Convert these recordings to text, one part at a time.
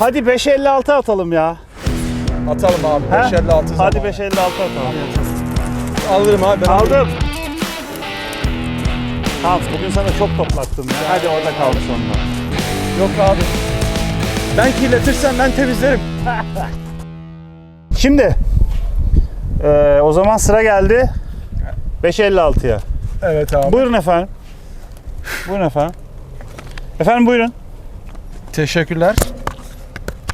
Hadi 5.56 atalım ya. Atalım abi. He? 556 Hadi zamanı. 5.56 atalım. Alırım abi. Ben. Aldım. Tamam bugün sana çok toplattım ya. Hadi orada kaldı sonunda. Yok abi. Ben kirletirsem ben temizlerim. Şimdi eee, o zaman sıra geldi 5.56'ya. Evet abi. Buyurun efendim. Buyurun efendim. Efendim buyurun. Teşekkürler.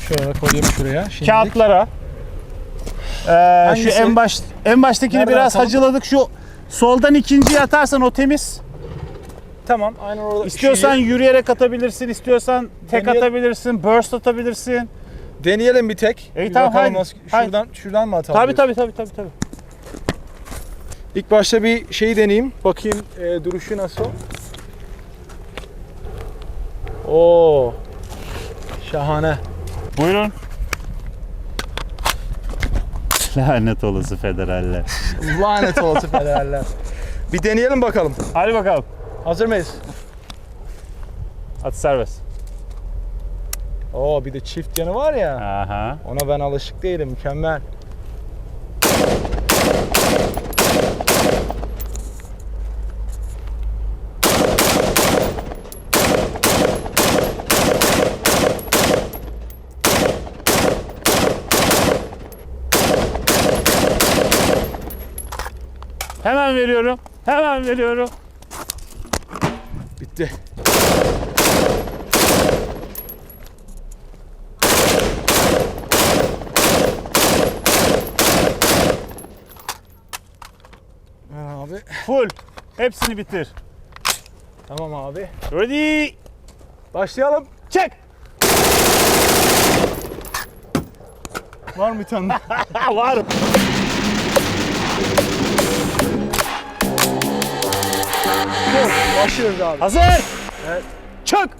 Şöyle koyayım şuraya. Şimdi. Kağıtlara. Eee, şu en baş en baştakini Nereden biraz atalım? hacıladık. Şu soldan ikinciyi atarsan o temiz. Tamam. Aynen orada. İstiyorsan Şeyi- yürüyerek atabilirsin, istiyorsan tek Deneyelim. atabilirsin, burst atabilirsin. deneyelim bir tek. İyi, bir tamam, bakalım haydi, nasıl- haydi. Şuradan, şuradan mı atalım? Tabii tabii tabii tabii tabii. İlk başta bir şeyi deneyeyim. Bakayım e, duruşu nasıl. Oo. Şahane. Buyurun. Lanet olası federaller. Lanet olası federaller. Bir deneyelim bakalım. Hadi bakalım. Hazır mıyız? At serbest. Oo bir de çift yanı var ya. Aha. Ona ben alışık değilim. Mükemmel. Hemen veriyorum. Hemen veriyorum. Bitti. Abi. Full. Hepsini bitir. Tamam abi. Ready? Başlayalım. Çek. Var mı bir tane? Var. Başlıyoruz abi. Hazır. Evet. Çök.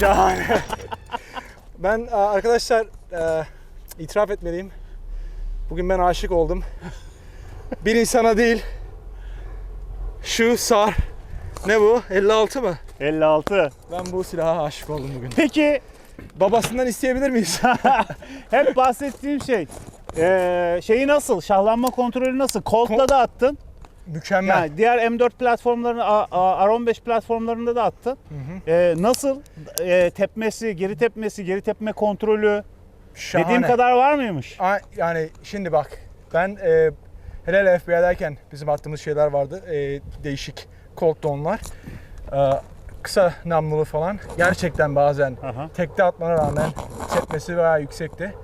Şahane. ben e, arkadaşlar e, itiraf etmeliyim. Bugün ben aşık oldum. Bir insana değil. Şu sar. Ne bu? 56 mı? 56. Ben bu silaha aşık oldum bugün. Peki Babasından isteyebilir miyiz? hep bahsettiğim şey eee, şeyi nasıl? Şahlanma kontrolü nasıl? Colt'la da attın. Mükemmel. Yani diğer M4 platformlarını, A- A- R15 platformlarında da attın. Eee, nasıl? Eee, tepmesi, geri tepmesi, geri tepme kontrolü Şahane. dediğim kadar var mıymış? A- Yani şimdi bak ben e, hele hele FBI'deyken bizim attığımız şeyler vardı. E, değişik Colt donlar. E, kısa namlulu falan. Gerçekten bazen Aha. tekte atmana rağmen tepmesi bayağı yüksekti.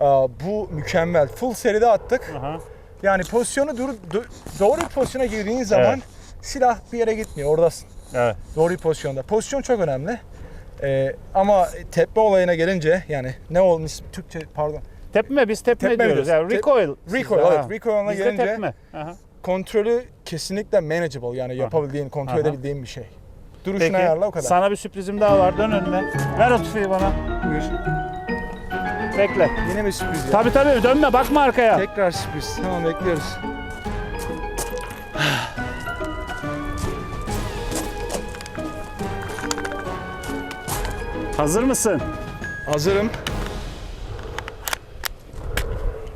E, bu mükemmel. Full seride attık. Aha. Yani pozisyonu dur, do- doğru bir pozisyona girdiğin zaman Evet. silah bir yere gitmiyor. Oradasın. Evet. Doğru bir pozisyonda. Pozisyon çok önemli. E, ama tepme olayına gelince yani ne olmuş Türkçe pardon Tepme biz tepme, Tepme diyoruz. diyoruz. Yani recoil. Recoil, sizde, evet. Recoil'ına gelince- tepme. Aha. kontrolü kesinlikle manageable yani yapabildiğin, kontrol Aha. edebildiğin bir şey. Duruşunu Peki ayarla o kadar. sana bir sürprizim daha var. Dön önüme. Ver o tüfeği bana. Buyur. Bekle. Yine mi sürpriz ya? Tabii tabii dönme bakma arkaya. Tekrar sürpriz. Tamam bekliyoruz. Hazır mısın? Hazırım.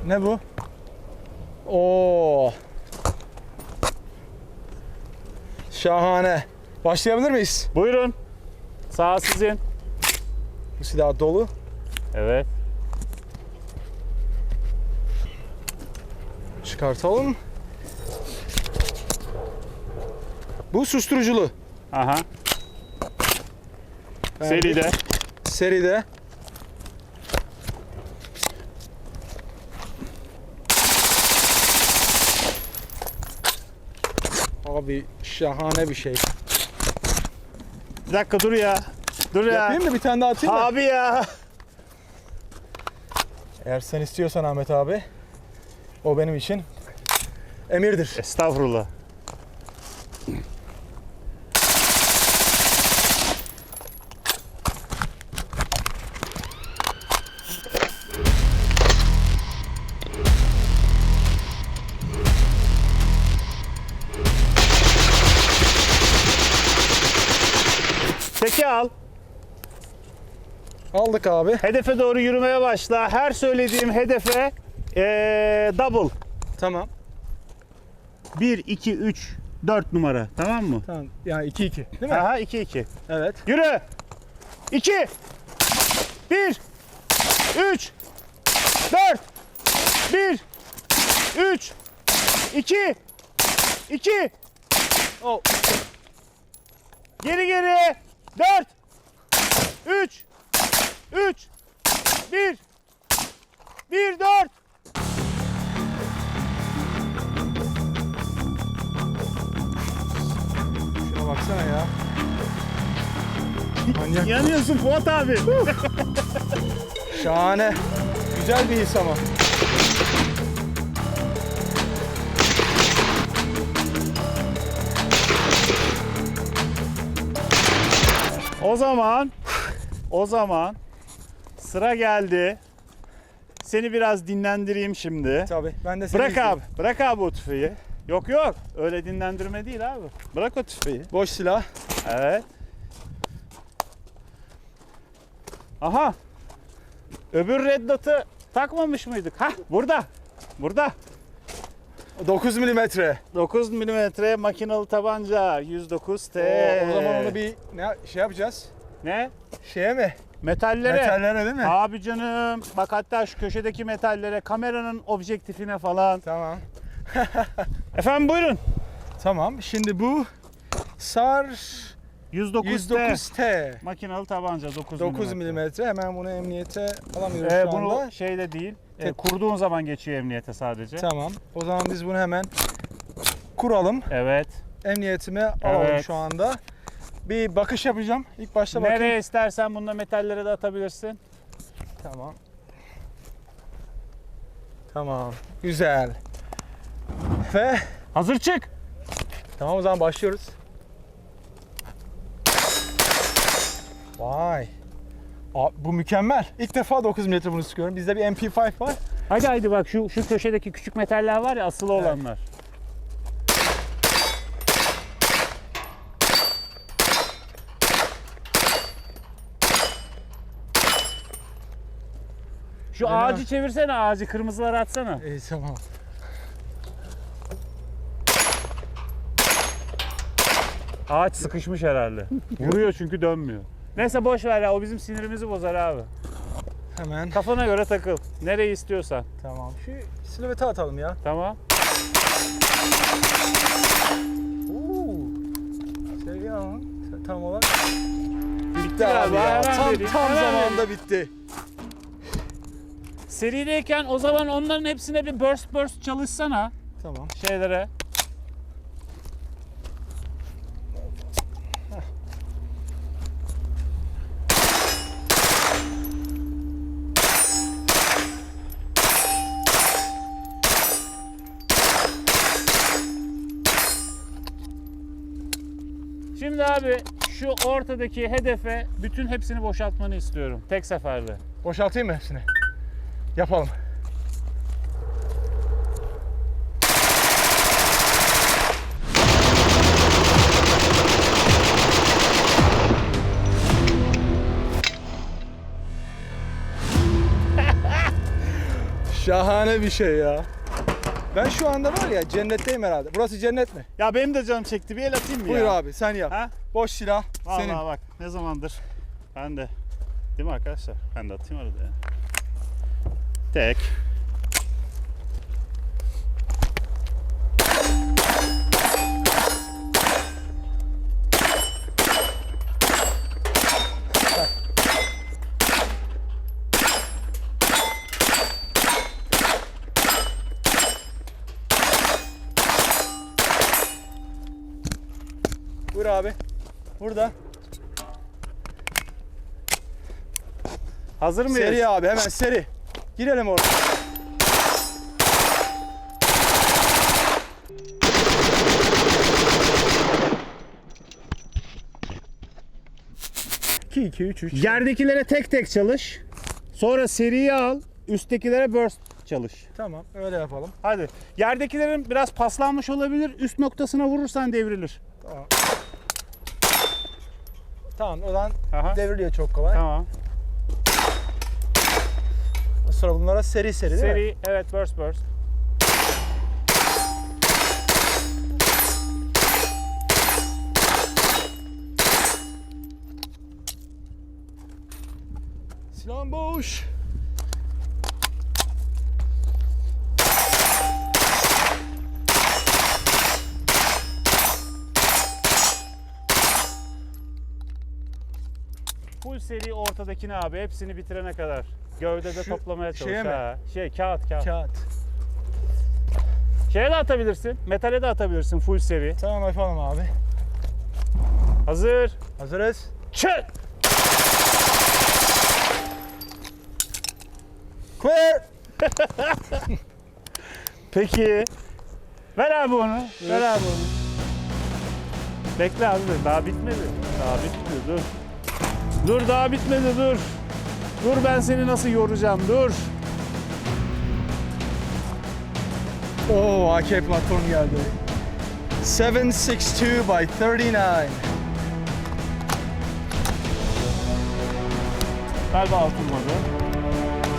Ne bu? Oo. Şahane. Başlayabilir miyiz? Buyurun. Sağ sizin. Bu silah dolu. Evet. Çıkartalım. Bu susturuculu. Aha. Seride. Seride. Abi şahane bir şey. Bir dakika dur ya. Dur ya. Yapayım mı bir tane daha atayım mı? Abi ya. Eğer sen istiyorsan Ahmet abi o benim için emirdir. Estağfurullah. Al. Aldık abi. Hedefe doğru yürümeye başla. Her söylediğim hedefe ee, double. Tamam. 1, 2, 3, 4 numara. Tamam mı? Tamam. Yani 2 2. Değil mi? Aha 2, 2. Evet. Yürü. 2, 1, 3, 4, 1, 3, 2, 2, Oh. Geri geri. 4 3 3 1 1 4 Şuna baksana ya. Manyak. Yanıyorsun Fuat abi. Şahane. Güzel bir his ama. O zaman o zaman sıra geldi. Seni biraz dinlendireyim şimdi. Tabii. Ben de seni Bırak izliyorum. abi. Bırak abi o tüfeği. Yok yok. Öyle dinlendirme değil abi. Bırak o tüfeği. Boş silah. Evet. Aha. Öbür red dot'ı takmamış mıydık? Hah burada. Burada. 9 milimetre. 9 mm makinalı tabanca 109 T. O, o zaman onu bir ne şey yapacağız? ne? Şeye mi? Metallere. Metallere değil mi? Abi canım. Bak hatta şu köşedeki metallere, kameranın objektifine falan. Tamam. Efendim buyurun. Tamam. Şimdi bu SAR 109, T. 109T. Makinalı tabanca 9 9 mm. milimetre. Hemen bunu emniyete alamıyoruz Ee, şu anda. bunu şeyde değil. E, kurduğun zaman geçiyor emniyete sadece. Tamam. O zaman biz bunu hemen kuralım. Evet. Emniyetime alalım Evet. şu anda. Bir bakış yapacağım. İlk başta bakayım. Nereye istersen bunda metallere de atabilirsin. Tamam. Tamam. Güzel. Ve Hazır çık. tamam o zaman başlıyoruz. Vay. Abi, bu mükemmel. İlk defa 9 mm bunu sıkıyorum. Bizde bir MP5 var. Hadi hadi bak şu şu köşedeki küçük metaller var ya asılı Evet. olanlar. Şu Öyle ağacı mi? çevirsene ağacı kırmızıları atsana. İyi tamam. Ağaç sıkışmış herhalde. Vuruyor çünkü dönmüyor. Neyse boş ver ya o bizim sinirimizi bozar abi. Hemen. Kafana göre takıl. Nereyi istiyorsan. Tamam. Şu silüveti atalım ya. Tamam. Oo. Seviye ama tam olarak. Bitti abi ya. hemen Tam, vereyim, tam hemen zamanda bitti. Serideyken o zaman onların hepsine bir burst burst çalışsana Tamam. şeylere. Şimdi abi şu ortadaki hedefe bütün hepsini boşaltmanı istiyorum tek seferde. Boşaltayım mı hepsini? Yapalım. Şahane bir şey ya. Ben şu anda var ya cennetteyim herhalde. Burası cennet mi? Ya benim de canım çekti bir el atayım mı Buyur ya? abi sen yap. Ha? Boş silah Vallahi senin. bak ne zamandır ben de değil mi arkadaşlar? Ben de atayım arada ya. Tek. Buyur abi. Burada. Hazır mıyız? Seri abi hemen seri. Girelim oraya. İki, iki, üç, üç. Yerdekilere tek tek çalış. Sonra seriyi al. Üsttekilere burst çalış. Tamam öyle yapalım. Hadi. Yerdekilerin biraz paslanmış olabilir. Üst noktasına vurursan devrilir. Tamam. Tamam oradan Aha. devriliyor çok kolay. Tamam. Sonra bunlara seri seri değil mi? Seri, evet burst burst. Sinan boş. Full seri ortadakini abi hepsini bitirene kadar. Gövdede Şu toplamaya çalış. şeye mi? Ha. Şey kağıt kağıt. Kağıt. Şeye de atabilirsin. Metale de atabilirsin full seri. Tamam yapalım abi. Hazır. Hazırız. Çık. Clear. Peki. Ver abi onu. Ver abi onu. Bekle abi daha bitmedi. Daha bitmedi dur. Dur daha bitmedi dur. Dur ben seni nasıl yoracağım dur. Oo AK platform geldi. 762 by 39. Galiba atılmadı.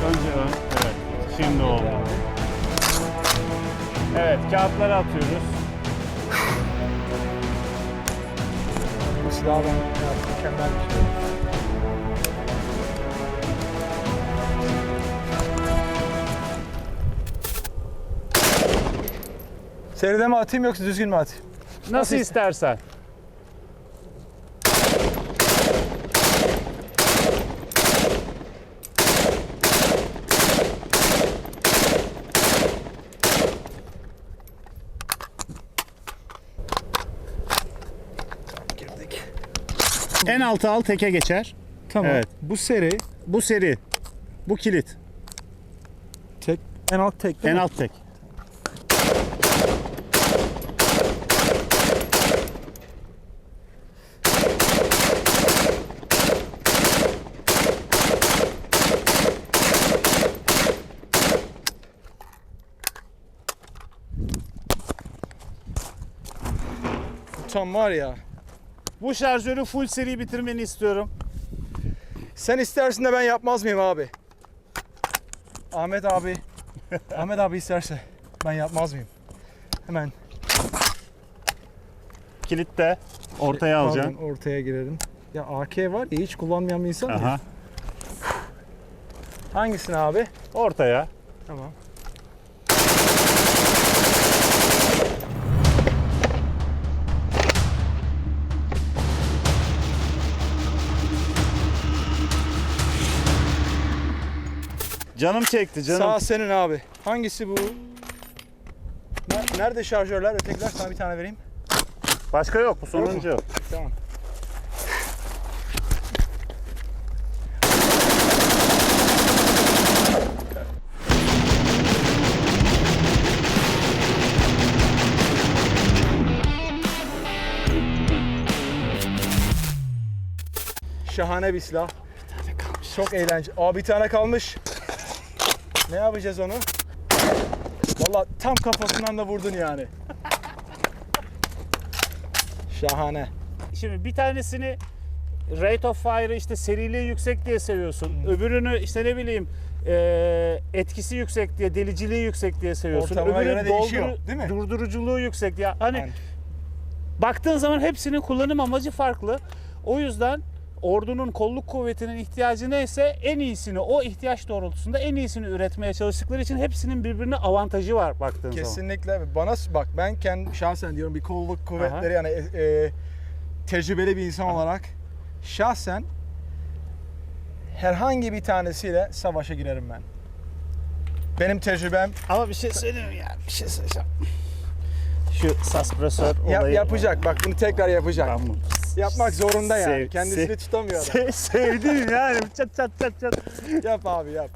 Önce ön. Evet. Şimdi oldu. Evet kağıtları atıyoruz. Bu silahı ben mükemmel bir şey. Seride mi atayım yoksa düzgün mü atayım? Nasıl, Nasıl istersen. Girdik. En altı al teke geçer. Tamam. Evet. Bu seri Bu seri. Bu kilit. tek en alt tek değil En mi? alt tek. Var ya. Bu şarjörü full seri bitirmeni istiyorum. Sen istersin de ben yapmaz mıyım abi? Ahmet abi. Ahmet abi isterse ben yapmaz mıyım? Hemen Kilitte ortaya Pardon, alacaksın. ortaya girelim. Ya AK var ya hiç kullanmayan bir insan ya. Aha. Hangisini abi? Ortaya. Tamam. Canım çekti canım. Sağ senin abi. Hangisi bu? Ne- Nerede şarjörler? Ötekiler sana bir tane vereyim. Başka yok bu sonuncu. Tamam. Şahane bir silah. Çok eğlenceli. Aa bir tane kalmış. Ne yapacağız onu? Valla tam kafasından da vurdun yani. Şahane. Şimdi bir tanesini rate of fire'ı işte seriliği yüksek diye seviyorsun. Öbürünü işte ne bileyim e, etkisi yüksek diye, deliciliği yüksek diye seviyorsun. Ortalama Öbürü göre değişiyor, değil mi? Durduruculuğu yüksek diye. Hani Aynen. baktığın zaman hepsinin kullanım amacı farklı. O yüzden ordunun kolluk kuvvetinin ihtiyacı neyse en iyisini o ihtiyaç doğrultusunda en iyisini üretmeye çalıştıkları için hepsinin birbirine avantajı var baktığın zaman. Kesinlikle. Bana bak ben kendi şahsen diyorum bir kolluk kuvvetleri yani e, e, tecrübeli bir insan olarak şahsen herhangi bir tanesiyle savaşa girerim ben. Benim tecrübem Ama bir şey söyleyeyim ya? Bir şey söyleyeceğim. Şu saspresör yap- olayı... yapacak. Bak bunu tekrar yapacak. Bunu Yapmak zorunda yani. Sev- Kendisini sev- tutamıyor adam. Se- sevdim yani. Çat çat çat çat. yap abi yap.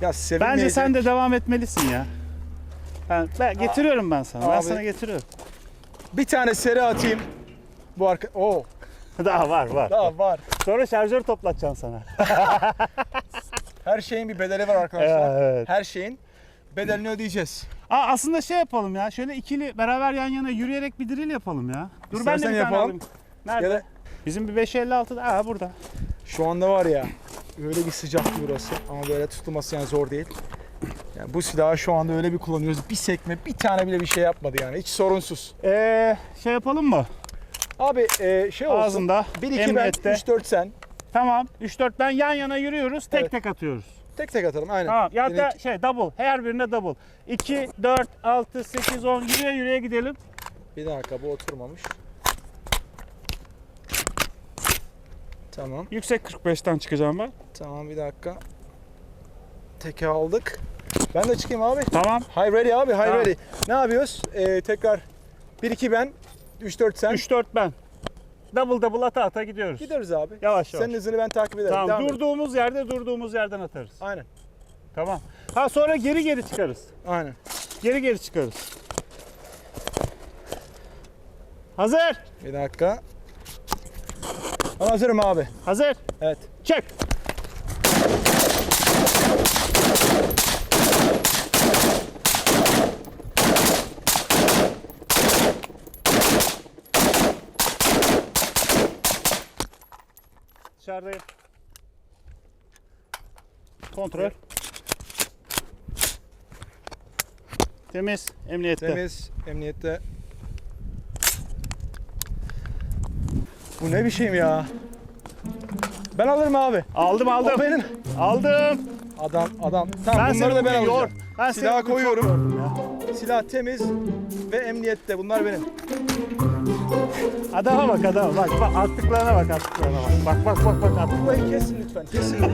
Ya sevinmeyecek. Bence sen de devam etmelisin ya. Ben, ben getiriyorum ben sana. Ben Abi- sana getiriyorum. bir tane seri atayım. Bu arka... Oo, Daha var var. daha var. Sonra şarjör toplatacaksın sana. Her şeyin bir bedeli var arkadaşlar. Evet. Her şeyin bedelini ödeyeceğiz. Aa, aslında şey yapalım ya. Şöyle ikili beraber yan yana yürüyerek bir drill yapalım ya. Dur ben de İstersen bir tane yapalım. alayım. Nerede? Ya da Bizim bir 556'da. Aa burada. şu anda var ya öyle bir sıcak burası ama böyle tutulması yani zor değil. Yani bu silahı şu anda öyle bir kullanıyoruz. Bir sekme, bir tane bile bir şey yapmadı yani. Hiç sorunsuz. Ee, şey yapalım mı? Abi e, şey olsun. Ağzında. 1 2 ben, emniyette. 3 4 sen. Tamam. 3-4 ben yan yana yürüyoruz. Tek Evet. tek atıyoruz. Tek tek atalım aynen. Tamam. Ya da Yine- şey double. Her birine double. 2, 4, 6, 8, 10 yürüye yürüye gidelim. Bir dakika bu oturmamış. Tamam. Yüksek 45'ten çıkacağım ben. Tamam bir dakika. Teke aldık. Ben de çıkayım abi. Tamam. High ready abi, high Tamam. ready. Ne yapıyoruz? Ee, tekrar 1 2 ben, 3 4 sen. 3-4 ben. Double double ata ata gidiyoruz. Gideriz abi. Yavaş yavaş. Senin hızını ben takip ederim. Tamam. Devam et. durduğumuz yerde durduğumuz yerden atarız. Aynen. Tamam. Ha sonra geri geri çıkarız. Aynen. Geri geri çıkarız. Hazır. Bir dakika. Ben hazırım abi. Hazır. Evet. Çek. Dışarıdayım. Kontrol. Temiz. Emniyette. Temiz, emniyette. Bu ne biçim ya? Ben alırım abi. Aldım aldım. O benim. Aldım. Adam, adam. Tamam bunları seni da ben alacağım. Ben Silahı koyuyorum. Silah temiz ve emniyette. Bunlar benim. Adama bak adama bak bak attıklarına bak attıklarına bak. Bak bak bak bak attıklarına. Burayı kesin lütfen. Kesin.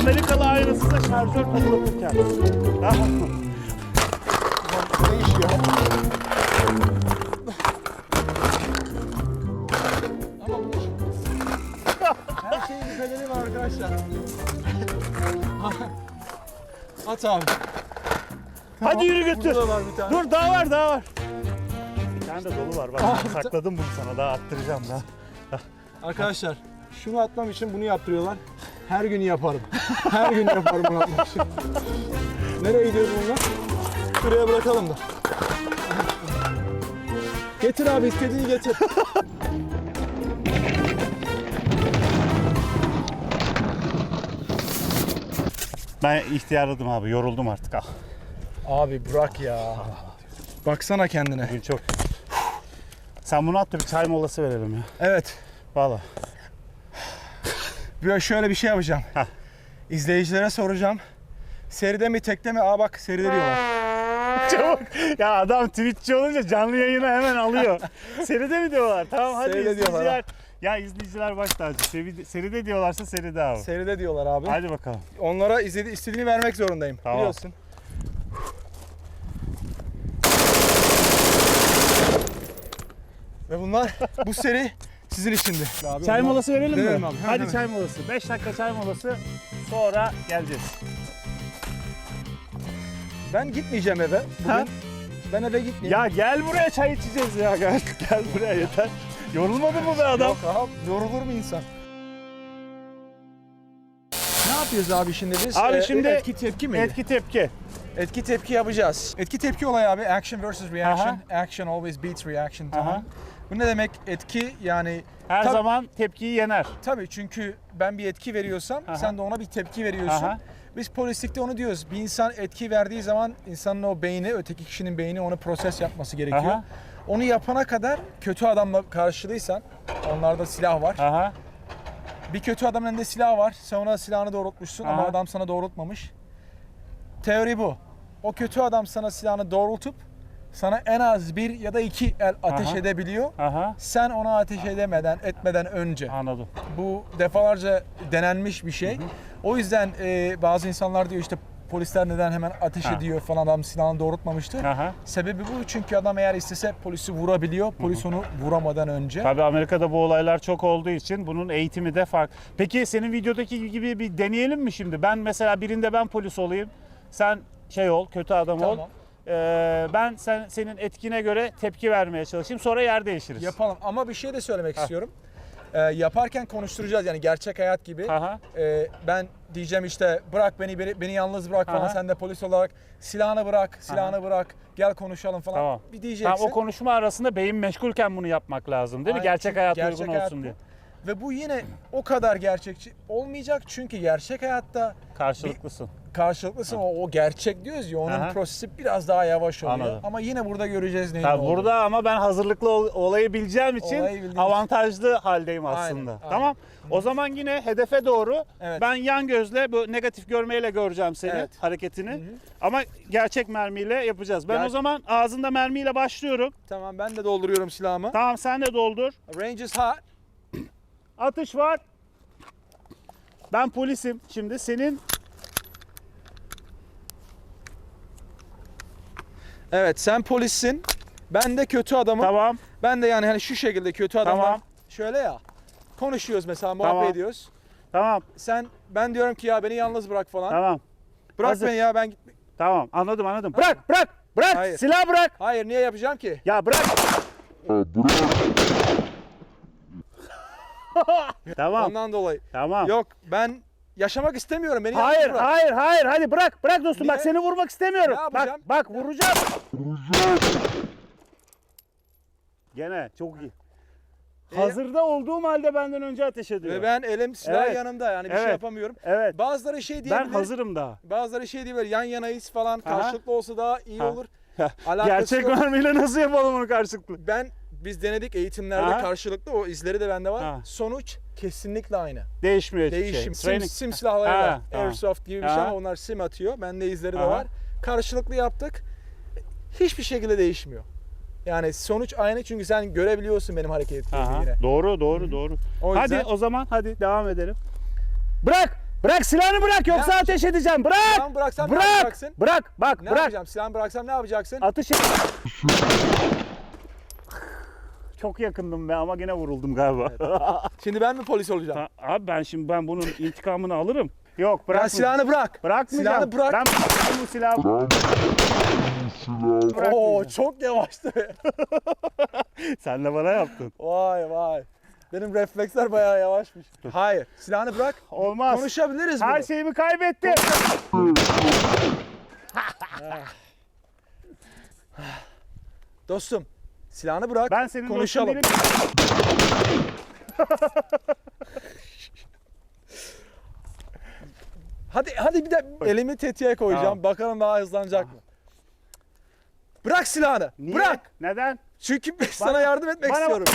Amerikalı aynası da şarjör takılırken. Tamam mı? Değişiyor. Ama bu her şeyin bir bedeli var arkadaşlar. At abi. Hadi yürü götür. Burada da var bir tane. Dur daha var daha var. Tane de dolu var bak sakladım bunu sana daha attıracağım daha. Arkadaşlar şunu atmam için bunu yaptırıyorlar. Her gün yaparım. Her gün yaparım bunu atmak için. Nereye gidiyoruz bunlar? Şuraya bırakalım da. Getir abi istediğini getir. Ben ihtiyarladım abi yoruldum artık ah. Abi bırak ya. Baksana kendine. Bugün çok. Sen bunu at da bir çay molası verelim ya. Evet. Valla. Böyle şöyle bir şey yapacağım. Heh. İzleyicilere soracağım. Seride mi tekte mi? Aa bak seride diyorlar. Çabuk. Ya adam Twitch'çi olunca canlı yayını hemen alıyor. Seride mi diyorlar? Tamam hadi Seride diyorlar, izleyiciler. Ya izleyiciler baş tacı. Seride, seride diyorlarsa seride abi. Seride diyorlar abi. Hadi bakalım. Onlara izledi, istediğini vermek zorundayım. Tamam. Biliyorsun. Ve bunlar bu seri sizin içindi. Abi, Çay onlar- molası verelim mi? Abi, Hadi çay molası. 5 dakika çay molası. Sonra geleceğiz. Ben gitmeyeceğim eve bugün. Ha? Ben eve gitmeyeyim. Ya gel buraya çay içeceğiz ya. Gel, gel buraya yeter. Yorulmadın mı be adam? Yok abi yorulur mu insan? Ne yapıyoruz abi şimdi biz? Abi Ee, şimdi etki tepki mi? Etki tepki. Etki tepki yapacağız. Etki tepki olayı abi action versus reaction. Aha. Action always beats reaction. Aha. Bu ne demek? Etki yani Her Tab- zaman tepkiyi yener. tabii çünkü ben bir etki veriyorsam Aha. sen de ona bir tepki veriyorsun. Aha. Biz polislikte onu diyoruz. Bir insan etki verdiği zaman insanın o beyni, öteki kişinin beyni onu proses yapması gerekiyor. Aha. Onu yapana kadar kötü adamla karşılıysan, onlarda silah var. Aha. Bir kötü adamın elinde silah var. Sen ona silahını doğrultmuşsun ama Aha. adam sana doğrultmamış. Teori bu. O kötü adam sana silahını doğrultup sana en az bir ya da iki el ateş Aha. edebiliyor. Aha. Sen ona ateş edemeden, etmeden önce. Anladım. Bu defalarca denenmiş bir şey. O yüzden e, bazı insanlar diyor işte polisler neden hemen ateş Ha. ediyor falan adam silahını doğrultmamıştır. Aha. Sebebi bu çünkü adam eğer istese polisi vurabiliyor. Polis onu vuramadan önce. Tabii Amerika'da bu olaylar çok olduğu için bunun eğitimi de farklı. Peki senin videodaki gibi bir deneyelim mi şimdi? Ben mesela birinde ben polis olayım. Sen şey ol, kötü adam ol. Ee, ben sen senin etkine göre tepki vermeye çalışayım. Sonra yer değişiriz. Yapalım ama bir şey de söylemek istiyorum. e, yaparken konuşturacağız yani gerçek hayat gibi. Aha. E, ben diyeceğim işte bırak beni beni, beni yalnız bırak falan Aha. sen de polis olarak silahını bırak silahını bırak gel konuşalım falan Tamam. bir diyeceksin. Tamam o konuşma arasında beyin meşgulken bunu yapmak lazım değil mi? Aynen, Gerçek çünkü hayata gerçek uygun hayat olsun bu. diye. Ve bu yine o kadar gerçekçi olmayacak çünkü gerçek hayatta Karşılıklısın. karşılıklısın o, o gerçek diyoruz ya onun Aha. prosesi biraz daha yavaş oluyor. Anladım. Ama yine burada göreceğiz neyin olduğunu. burada ama ben hazırlıklı ol- olayı bileceğim için Olayı avantajlı haldeyim aslında. aynen. Tamam. O zaman yine hedefe doğru Evet. ben yan gözle bu negatif görmeyle göreceğim seni Evet. hareketini. Ama gerçek mermiyle yapacağız. Ben Ger- o zaman ağzında mermiyle başlıyorum. Tamam ben de dolduruyorum silahımı. Tamam sen de doldur. Range is hot. Atış var. Ben polisim. Şimdi senin Evet sen polissin. Ben de kötü adamım. tamam. Ben de yani hani şu şekilde kötü adamım. Tamam. Şöyle ya. Konuşuyoruz mesela muhabbet Tamam. ediyoruz. Tamam. Sen ben diyorum ki ya beni yalnız bırak falan. Tamam. Bırak Hazır. beni ya ben git. Tamam. Anladım anladım. Bırak bırak. Bırak. Hayır. Silah bırak. Hayır niye yapacağım ki? Ya bırak. tamam. Ondan dolayı. Tamam. Yok ben yaşamak istemiyorum. Beni Hayır, bırak. hayır, hayır. Hadi bırak, bırak dostum. Niye? Bak seni vurmak istemiyorum. Ne bak, yapacağım? bak vuracağım. Gene çok iyi. E- Hazırda olduğum halde benden önce ateş ediyor. Ve ben elim silah Evet. yanımda yani bir şey Evet. yapamıyorum. Evet. Bazıları şey diyebilir. Ben hazırım daha. Bazıları şey diyebilir yan yanayız falan Aha. karşılıklı olsa daha iyi Ha. olur. Alakası Gerçek yok. mermiyle nasıl yapalım onu karşılıklı? Ben biz denedik eğitimlerde Aha. karşılıklı o izleri de bende var. Ha. Sonuç kesinlikle aynı. Değişmiyor hiçbir Değişim. şey. Sim, Training. sim silahları Ha, var. tamam. Airsoft gibi bir şey ama onlar sim atıyor. Bende izleri de Aha. var. Karşılıklı yaptık. Hiçbir şekilde değişmiyor. Yani sonuç aynı çünkü sen görebiliyorsun benim hareket ettiğimi Aha. yine. Doğru, doğru, doğru. O Hadi yüzden o zaman hadi devam edelim. Bırak! Bırak silahını bırak yoksa Ya- ateş edeceğim. Bırak! silahımı bıraksam ne Bırak! yapacaksın? Bırak! Bak Ne bırak. yapacağım? Silahımı bıraksam ne yapacaksın? Atış et. Çok yakındım be ama gene vuruldum galiba. Şimdi ben mi polis olacağım? Ta- Abi ben şimdi ben bunun intikamını alırım. Yok bırak. Ya silahını bırak. Bırakmayacağım. silahını bırak. Ben, ben bu silahı Oo bırakmayacağım. çok yavaştı. Sen de bana yaptın. vay vay. Benim refleksler bayağı yavaşmış. Hayır. Silahını bırak. Olmaz. Konuşabiliriz Her bunu. şeyimi kaybettim. Dostum silahını bırak. Ben senin konuşalım. değilim. Hadi hadi bir de elimi tetiğe koyacağım. Tamam. Bakalım daha hızlanacak mı? Bırak silahını. Niye? Bırak. Neden? Çünkü ben sana yardım etmek bana- istiyorum.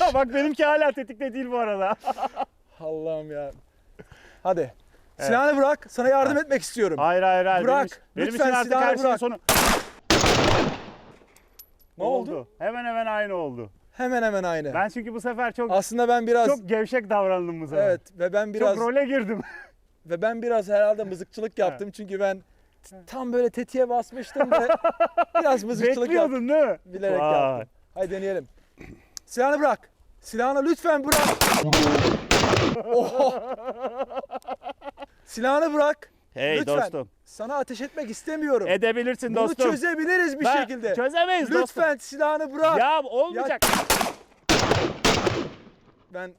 Bak benimki hala tetikte değil bu arada. Allah'ım ya. Hadi. Silahını bırak. Sana yardım etmek istiyorum. Hayır hayır hayır. Bırak. Benim, benim Lütfen için artık her şeyin bırak. sonu. Ne oldu? Hemen hemen aynı oldu. Hemen hemen aynı. Ben çünkü bu sefer çok Aslında ben biraz çok gevşek davrandım bu sefer. evet ve ben biraz Çok role girdim. ve ben biraz herhalde mızıkçılık yaptım çünkü ben t- tam böyle tetiğe basmıştım ve biraz mızıkçılık yaptım. Bekliyordun değil mi? Bilerek Vay. yaptım. Hadi deneyelim. Silahını bırak. Silahını lütfen bırak. Oho. Silahını bırak. Hey Lütfen. dostum. Sana ateş etmek istemiyorum. Edebilirsin Bunu dostum. çözebiliriz bir Ben- şekilde. Çözemeyiz dostum. Lütfen silahını bırak. Ya olmayacak. Ben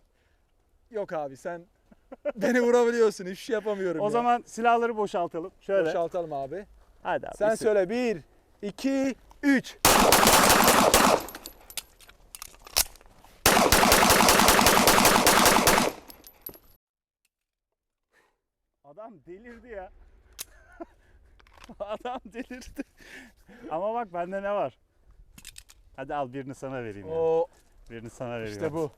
yok abi sen beni vurabiliyorsun. Hiçbir şey yapamıyorum. o ya. zaman silahları boşaltalım. Şöyle. boşaltalım abi. Hadi abi. Sen bir söyle. 1 2 3. Adam delirdi ya. Adam delirdi. Ama bak bende ne var? Hadi al birini sana vereyim ya. O Birini sana vereyim. işte bu.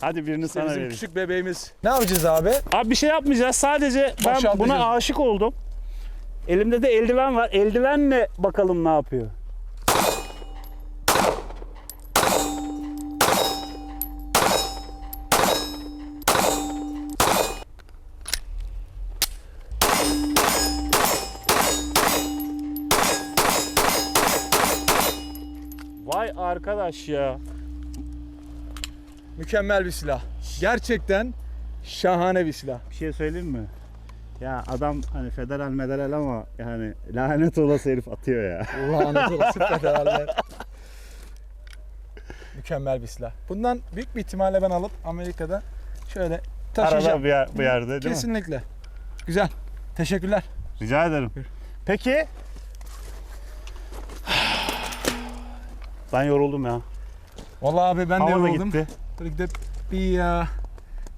Hadi birini İşte sana bizim vereyim. küçük bebeğimiz. Ne yapacağız abi? Abi bir şey yapmayacağız. Sadece ben Boşaltacağız. buna aşık oldum. Elimde de eldiven var. Eldivenle bakalım ne yapıyor. Vay arkadaş ya. Mükemmel bir silah. Gerçekten şahane bir silah. Bir şey söyleyeyim mi? Ya adam hani federal mederal ama yani lanet olası herif atıyor ya. Lanet olası federaller. Mükemmel bir silah. Bundan büyük bir ihtimalle ben alıp Amerika'da şöyle Arada taşıyacağım. bir, yer, bir yerde değil mi? Kesinlikle. Güzel. Teşekkürler. Rica ederim. Peki. Ben yoruldum ya. Vallahi abi ben de Hava da yoruldum. gitti. Böyle gidip bir ya,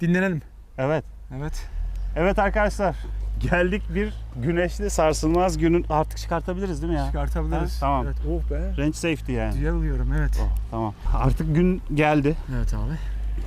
dinlenelim. Evet. Evet. Evet arkadaşlar. Geldik bir güneşli sarsılmaz günün artık çıkartabiliriz değil mi ya? Çıkartabiliriz. Ha, tamam. Evet. Oh be. Range safety yani. Oluyorum evet. Oh, tamam. Artık gün geldi. Evet abi.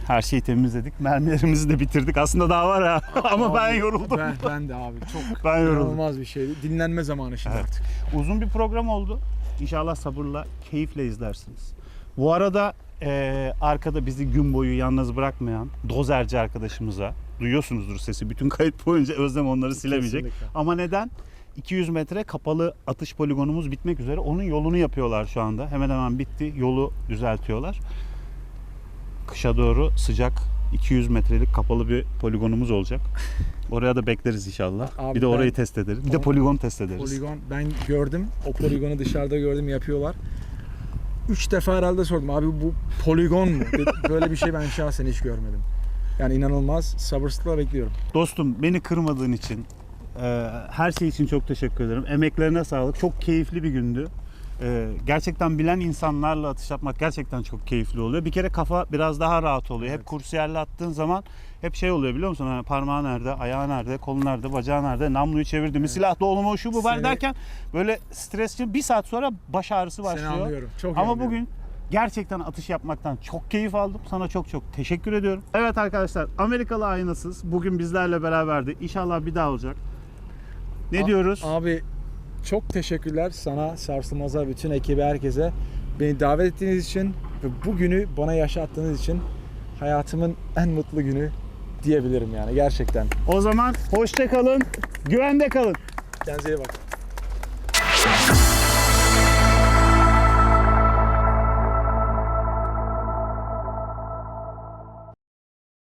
Her şeyi temizledik. Mermilerimizi de bitirdik. Aslında daha var ha. Ama ben Abi, yoruldum. Ben, ben de abi çok Ben yoruldum. inanılmaz bir şeydi. Dinlenme zamanı şimdi Evet. artık. Uzun bir program oldu. İnşallah sabırla, keyifle izlersiniz. Bu arada eee, arkada bizi gün boyu yalnız bırakmayan dozerci arkadaşımıza duyuyorsunuzdur sesi. Bütün kayıt boyunca Özlem onları silemeyecek. Kesinlikle. Ama neden? 200 metre kapalı atış poligonumuz bitmek üzere. Onun yolunu yapıyorlar şu anda. Hemen hemen bitti. Yolu düzeltiyorlar. Kışa doğru sıcak 200 metrelik kapalı bir poligonumuz olacak. Oraya da bekleriz inşallah. Abi bir de orayı ben- test ederiz. Bir de poligon test ederiz. Poligon ben gördüm. O poligonu dışarıda gördüm yapıyorlar. Üç defa herhalde sordum. Abi bu poligon mu? Böyle bir şey ben şahsen hiç görmedim. Yani inanılmaz. Sabırsızlıkla bekliyorum. Dostum beni kırmadığın için, e, her şey için çok teşekkür ederim. Emeklerine sağlık. Çok keyifli bir gündü. E, gerçekten bilen insanlarla atış yapmak gerçekten çok keyifli oluyor. Bir kere kafa biraz daha rahat oluyor. Hep Evet. kursiyerle attığın zaman hep şey oluyor biliyor musun? Hani parmağı nerede, ayağı nerede, kolu nerede, bacağı nerede, namluyu çevirdi mi, silah doğrulma şu bu var Seni- derken böyle stresli bir saat sonra baş ağrısı Seni başlıyor. anlıyorum. Çok Ama anlıyorum. bugün gerçekten atış yapmaktan çok keyif aldım. Sana çok çok teşekkür ediyorum. Evet arkadaşlar Amerikalı aynasız bugün bizlerle beraberdi. İnşallah bir daha olacak. Ne A- diyoruz? Abi çok teşekkürler sana, Sarsılmaz'a, bütün ekibe, herkese. Beni davet ettiğiniz için ve bu günü bana yaşattığınız için hayatımın en mutlu günü diyebilirim yani gerçekten. O zaman hoşça kalın, güvende kalın. Kendinize iyi bakın.